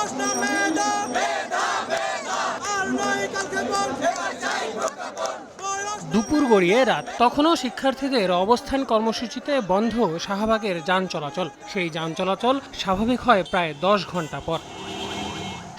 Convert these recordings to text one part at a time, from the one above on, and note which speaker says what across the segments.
Speaker 1: প্রশ্ন
Speaker 2: দুপুর গড়িয়ে রাত। তখনও শিক্ষার্থীদের অবস্থান কর্মসূচিতে বন্ধ শাহবাগের যান চলাচল। সেই যান চলাচল স্বাভাবিক হয় প্রায় দশ ঘণ্টা পর।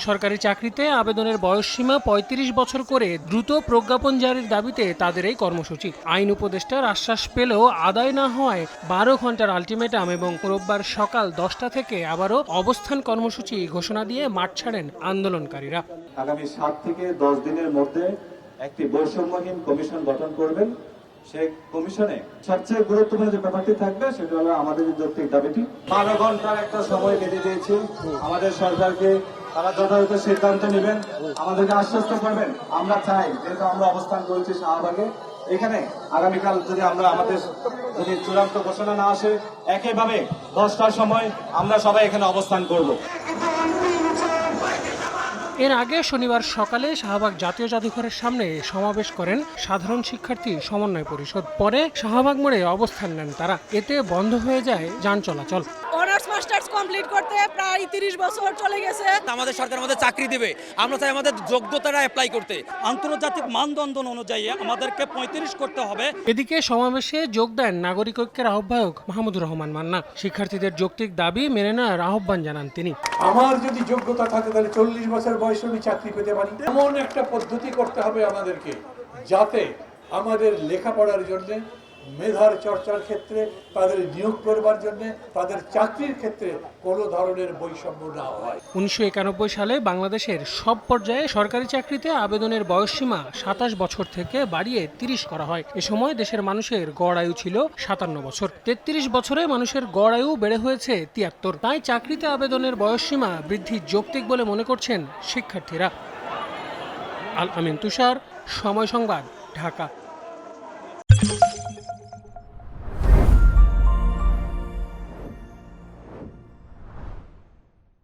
Speaker 2: সরকারি চাকরিতে আবেদনের বয়সসীমা ৩৫ বছর করে দ্রুত প্রজ্ঞাপন জারির দাবিতে তাদের এই কর্মসূচি। আইন উপদেষ্টার আশ্বাস পেলেও আদায় না হওয়ায় বারো ঘণ্টার আলটিমেটাম এবং রোববার সকাল দশটা থেকে আবারও অবস্থান কর্মসূচি ঘোষণা দিয়ে মাঠ ছাড়েন আন্দোলনকারীরা।
Speaker 3: আগামী সাত থেকে দশ দিনের মধ্যে একটি বৈষম্যহীন কমিশন গঠন করবেন। সেই কমিশনে সবচেয়ে গুরুত্বপূর্ণ যে ব্যাপারটি থাকবে সেটা হলো আমাদের যৌক্তিক দাবিটি। বারো ঘণ্টার একটা সময় বেঁধে দিয়েছি। আমাদের সরকারকে তারা যথাযথ সিদ্ধান্ত নেবেন আমাদেরকে আশ্বস্ত করবেন। আমরা চাই যেহেতু আমরা অবস্থান করছি শাহবাগে এখানে আগামীকাল যদি আমরা আমাদের যদি চূড়ান্ত ঘোষণা না আসে একইভাবে দশটার সময় আমরা সবাই এখানে অবস্থান করব।
Speaker 2: এর আগে শনিবার সকালে শাহবাগ জাতীয় জাদুঘরের সামনে সমাবেশ করেন সাধারণ শিক্ষার্থী সমন্বয় পরিষদ। পরে শাহবাগ মোড়ে অবস্থান নেন তারা। এতে বন্ধ হয়ে যায় যান চলাচল।
Speaker 4: অনার্স মাস্টার্স কমপ্লিট করতে প্রায় তিরিশ বছর চলে গেছে।
Speaker 5: আমাদের সরকার আমাদের চাকরি দেবে। আমরা চাই আমাদের যোগ্যতাটা অ্যাপ্লাই করতে।
Speaker 6: আন্তর্জাতিক মানদণ্ড অনুযায়ী আমাদেরকে পঁয়ত্রিশ করতে হবে।
Speaker 2: এদিকে সমাবেশে যোগ দেন নাগরিক ঐক্যের আহ্বায়ক মাহমুদুর রহমান মান্না। শিক্ষার্থীদের যৌক্তিক দাবি মেনে নেওয়ার আহ্বান জানান তিনি।
Speaker 7: আমার যদি যোগ্যতা থাকে তাহলে চল্লিশ বছর বয়সে আমি চাকরি পেতে পারি। এমন একটা পদ্ধতি করতে হবে আমাদেরকে যাতে আমাদের লেখাপড়ার জন্য মেধার চর্চার ক্ষেত্রে, তাদের নিয়োগ করবার জন্য, তাদের চাকরির ক্ষেত্রে কোনো ধরনের বৈষম্য না হয়।
Speaker 2: উনিশশো একানব্বই সালে বাংলাদেশের সব পর্যায়ে সরকারি চাকরিতে আবেদনের বয়সসীমা সাতাশ বছর থেকে বাড়িয়ে তিরিশ করা হয়। এ সময় দেশের মানুষের গড় আয়ু ছিল সাতান্ন বছর। তেত্রিশ বছরে মানুষের গড় আয়ু বেড়ে হয়েছে তিয়াত্তর। তাই চাকরিতে আবেদনের বয়সসীমা বৃদ্ধি যৌক্তিক বলে মনে করছেন শিক্ষার্থীরা। আল আমিন তুষার, সময় সংবাদ, ঢাকা।